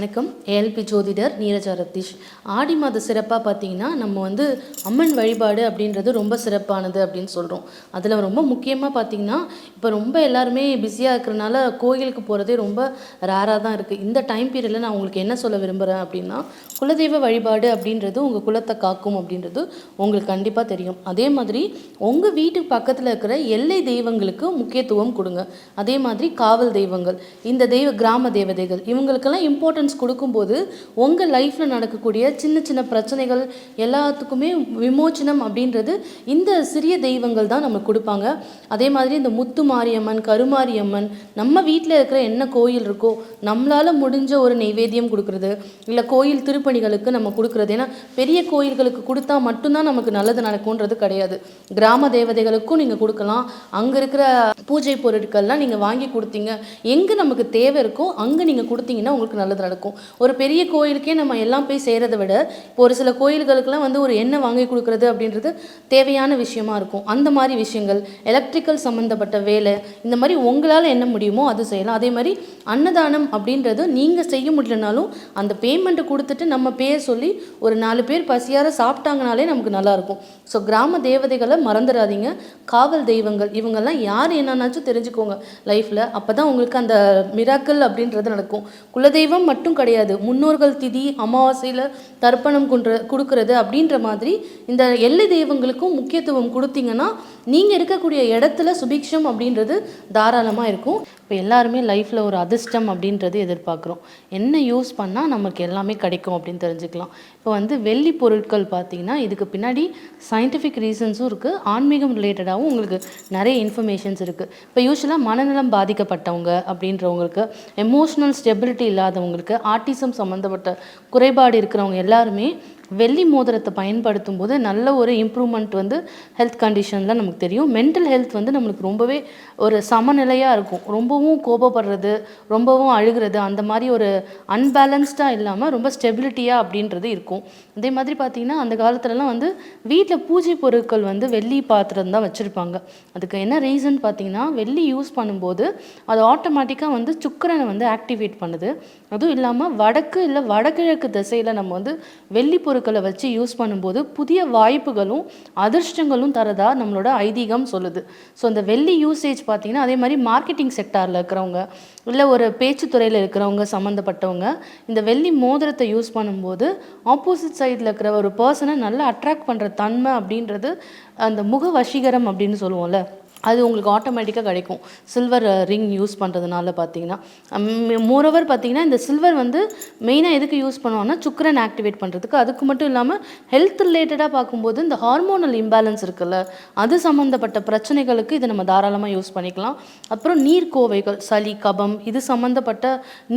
வணக்கம். ஏஎல்பி ஜோதிடர் நீரஜா ரத்தீஷ் ஆடி மாத சிறப்பாக பார்த்தீங்கன்னா நம்ம வந்து அம்மன் வழிபாடு அப்படின்றது ரொம்ப சிறப்பானது அப்படின்னு சொல்கிறோம் அதில் ரொம்ப முக்கியமாக பார்த்தீங்கன்னா இப்போ ரொம்ப எல்லாருமே பிஸியாக இருக்கிறனால கோயிலுக்கு போகிறதே ரொம்ப ரேராக தான் இருக்குது இந்த டைம் பீரியடில் நான் உங்களுக்கு என்ன சொல்ல விரும்புகிறேன் அப்படின்னா குலதெய்வ வழிபாடு அப்படின்றது உங்கள் குலத்தை காக்கும் அப்படின்றது உங்களுக்கு கண்டிப்பாக தெரியும். அதே மாதிரி உங்கள் வீட்டுக்கு பக்கத்தில் இருக்கிற எல்லை தெய்வங்களுக்கு முக்கியத்துவம் கொடுங்க. அதே மாதிரி காவல் தெய்வங்கள் இந்த தெய்வ கிராம தேவதைகள் இவங்களுக்கெல்லாம் இம்பார்ட்டன்ஸ் கொடுக்கும்போது உங்கள் லைஃப்பில் நடக்கக்கூடிய சின்ன சின்ன பிரச்சனைகள் எல்லாத்துக்குமே விமோச்சனம் அப்படின்றது இந்த சிறிய தெய்வங்கள் தான் நமக்கு கொடுப்பாங்க. அதே மாதிரி இந்த முத்து மாரியம்மன் கருமாரியம்மன் நம்ம வீட்டில் இருக்கிற என்ன கோயில் இருக்கோ நம்மளால் முடிஞ்ச ஒரு நைவேத்தியம் கொடுக்குறது. இல்லை கோயில் திருப்பணிகளுக்கு நம்ம கொடுக்குறது. ஏன்னா பெரிய கோயில்களுக்கு கொடுத்தா மட்டும்தான் நமக்கு நல்லது நடக்கும்ன்றது கிடையாது. கிராம தேவதைகளுக்கும் நீங்கள் கொடுக்கலாம். அங்கே இருக்கிற பூஜை பொருட்கள்லாம் நீங்கள் வாங்கி கொடுத்தீங்க. எங்கே நமக்கு தேவை இருக்கோ அங்கே நீங்கள் கொடுத்தீங்கன்னா உங்களுக்கு நல்லது நடக்கும். ஒரு பெரிய கோயிலுக்கே நம்ம எல்லாம் போய் செய்கிறத விட இப்போ ஒரு சில கோயில்களுக்கெல்லாம் வந்து ஒரு எண்ணெய் வாங்கி கொடுக்குறது அப்படின்றது தேவையான விஷயமா இருக்கும். அந்த மாதிரி விஷயங்கள் எலக்ட்ரிக்கல் சம்மந்தப்பட்ட வேலை இந்த மாதிரி உங்களால் என்ன முடியுமோ அது செய்யலாம். அதே மாதிரி அன்னதானம் அப்படின்றது நீங்கள் செய்ய முடியலனாலும் அந்த பேமெண்ட்டை கொடுத்துட்டு நம்ம பேர் சொல்லி ஒரு நாலு பேர் பசியார சாப்பிட்டாங்கனாலே நமக்கு நல்லாயிருக்கும் ஸோ கிராம தேவதைகளை மறந்துடாதீங்க. காவல் தெய்வங்கள் இவங்கெல்லாம் யார் என்னன்னாச்சும் தெரிஞ்சுக்கோங்க. லைஃப்பில் அப்போ தான் உங்களுக்கு அந்த மிராக்கல் அப்படின்றது நடக்கும். குலதெய்வம் மட்டும் கிடையாது. முன்னோர்கள் திதி அமாவாசையில் தர்ப்பணம் கொன்ற கொடுக்கறது அப்படின்ற மாதிரி இந்த எல்லை தெய்வங்களுக்கும் முக்கியத்துவம் கொடுத்தீங்கன்னா நீங்கள் இருக்கக்கூடிய இடத்துல சுபிக்ஷம் அப்படின்றது தாராளமாக இருக்கும். இப்போ எல்லாருமே லைஃப்பில் ஒரு அதிர்ஷ்டம் அப்படின்றது எதிர்பார்க்குறோம். என்ன யூஸ் பண்ணால் நமக்கு எல்லாமே கிடைக்கும் அப்படின்னு தெரிஞ்சுக்கலாம். இப்போ வந்து வெள்ளி பொருட்கள் பார்த்திங்கன்னா இதுக்கு பின்னாடி சயின்டிஃபிக் ரீசன்ஸும் இருக்குது ஆன்மீகம் ரிலேட்டடாகவும் உங்களுக்கு நிறைய இன்ஃபர்மேஷன்ஸ் இருக்குது இப்போ யூஸ்வலாக மனநலம் பாதிக்கப்பட்டவங்க அப்படின்றவங்களுக்கு எமோஷ்னல் ஸ்டெபிலிட்டி இல்லாதவங்களுக்கு ஆர்டிசம் சம்மந்தப்பட்ட குறைபாடு இருக்கிறவங்க எல்லாருமே வெள்ளி மோதிரத்தை பயன்படுத்தும் போது நல்ல ஒரு இம்ப்ரூவ்மெண்ட் வந்து ஹெல்த் கண்டிஷனில் நமக்கு தெரியும். மென்டல் ஹெல்த் வந்து நம்மளுக்கு ரொம்பவே ஒரு சமநிலையாக இருக்கும். ரொம்பவும் கோபப்படுறது ரொம்பவும் அழுகிறது அந்த மாதிரி ஒரு அன்பேலன்ஸ்டாக இல்லாமல் ரொம்ப ஸ்டெபிலிட்டியாக அப்படின்றது இருக்கும். அதே மாதிரி பார்த்திங்கன்னா அந்த காலத்துலலாம் வந்து வீட்டில் பூஜை பொருட்கள் வந்து வெள்ளி பாத்திரம் தான் வச்சுருப்பாங்க. அதுக்கு என்ன ரீசன் பார்த்திங்கன்னா வெள்ளி யூஸ் பண்ணும்போது அது ஆட்டோமேட்டிக்காக வந்து சுக்கரனை வந்து ஆக்டிவேட் பண்ணுது. அதுவும் இல்லாமல் வடக்கு இல்லை வடகிழக்கு திசையில் நம்ம வந்து வெள்ளி பொருட்கள் வச்சு யூஸ் பண்ணும்போது புதிய வாய்ப்புகளும் அதிர்ஷ்டங்களும் தரதா நம்மளோட ஐதீகம் சொல்லுது. ஸோ அந்த வெள்ளி யூசேஜ் பார்த்தீங்கன்னா அதே மாதிரி மார்க்கெட்டிங் செக்டாரில் இருக்கிறவங்க இல்லை ஒரு பேச்சுத்துறையில் இருக்கிறவங்க சம்மந்தப்பட்டவங்க இந்த வெள்ளி மோதிரத்தை யூஸ் பண்ணும்போது ஆப்போசிட் சைடில் இருக்கிற ஒரு பர்சனை நல்லா அட்ராக்ட் பண்ணுற தன்மை அப்படின்றது அந்த முக வசீகரம் அப்படின்னு சொல்லுவோம்ல. அது உங்களுக்கு ஆட்டோமேட்டிக்காக கிடைக்கும். சில்வர் ரிங் யூஸ் பண்ணுறதுனால பார்த்தீங்கன்னா. Um, மோரோவர் பார்த்தீங்கன்னா இந்த சில்வர் வந்து மெயினாக எதுக்கு யூஸ் பண்ணுவாங்கன்னா சுக்கரன் ஆக்டிவேட் பண்ணுறதுக்கு அதுக்கு மட்டும் இல்லாமல் ஹெல்த் ரிலேட்டடாக பார்க்கும்போது இந்த ஹார்மோனல் இம்பேலன்ஸ் இருக்குல்ல அது சம்மந்தப்பட்ட பிரச்சனைகளுக்கு இதை நம்ம தாராளமாக யூஸ் பண்ணிக்கலாம். அப்புறம் நீர் கோவைகள் சளி கபம் இது சம்மந்தப்பட்ட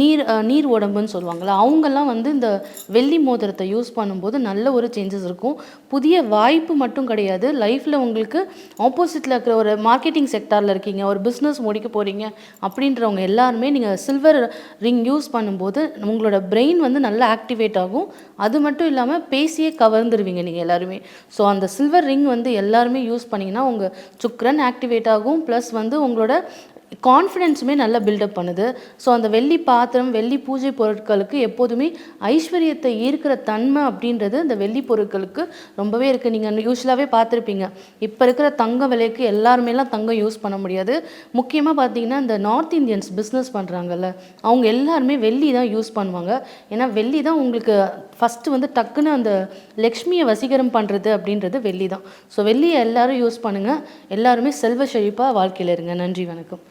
நீர் uh, நீர் உடம்புன்னு சொல்லுவாங்கள்ல அவங்கெல்லாம் வந்து இந்த வெள்ளி மோதிரத்தை யூஸ் பண்ணும்போது நல்ல ஒரு சேஞ்சஸ் இருக்கும். புதிய வாய்ப்பு மட்டும் கிடையாது. லைஃப்பில் உங்களுக்கு ஆப்போசிட்டில் இருக்கிற ஒரு மார்க்கெட்டிங் செக்டாரில் இருக்கீங்க ஒரு பிஸ்னஸ் முடிக்க போகிறீங்க அப்படின்றவங்க எல்லாருமே நீங்கள் சில்வர் ரிங் யூஸ் பண்ணும்போது உங்களோட பிரெயின் வந்து நல்லா ஆக்டிவேட் ஆகும். அது மட்டும் இல்லாமல் பேசியே கவர்ந்துருவீங்க நீங்கள் எல்லாருமே. ஸோ அந்த சில்வர் ரிங் வந்து எல்லாருமே யூஸ் பண்ணிங்கன்னா உங்கள் சுக்ரன் ஆக்டிவேட் ஆகும். ப்ளஸ் வந்து உங்களோட கான்ஃபிடென்ஸுமே நல்லா பில்டப் பண்ணுது. ஸோ அந்த வெள்ளி பாத்திரம் வெள்ளி பூஜை பொருட்களுக்கு எப்போதுமே ஐஸ்வர்யத்தை ஈர்க்கிற தன்மை அப்படின்றது இந்த வெள்ளி பொருட்களுக்கு ரொம்பவே இருக்குது நீங்கள் யூஸ்வலாகவே பார்த்துருப்பீங்க. இப்போ இருக்கிற தங்க விலைக்கு எல்லாருமேலாம் தங்கம் யூஸ் பண்ண முடியாது. முக்கியமாக பார்த்தீங்கன்னா இந்த நார்த் இந்தியன்ஸ் பிஸ்னஸ் பண்ணுறாங்கல்ல அவங்க எல்லாருமே வெள்ளி தான் யூஸ் பண்ணுவாங்க. ஏன்னா வெள்ளி தான் உங்களுக்கு ஃபஸ்ட்டு வந்து டக்குன்னு அந்த லக்ஷ்மியை வசீகரம் பண்ணுறது அப்படின்றது வெள்ளி தான். ஸோ வெள்ளியை எல்லாரும் யூஸ் பண்ணுங்கள் எல்லாருமே செல்வ செழிப்பாக வாழ்க்கையில் இருங்க. நன்றி வணக்கம்.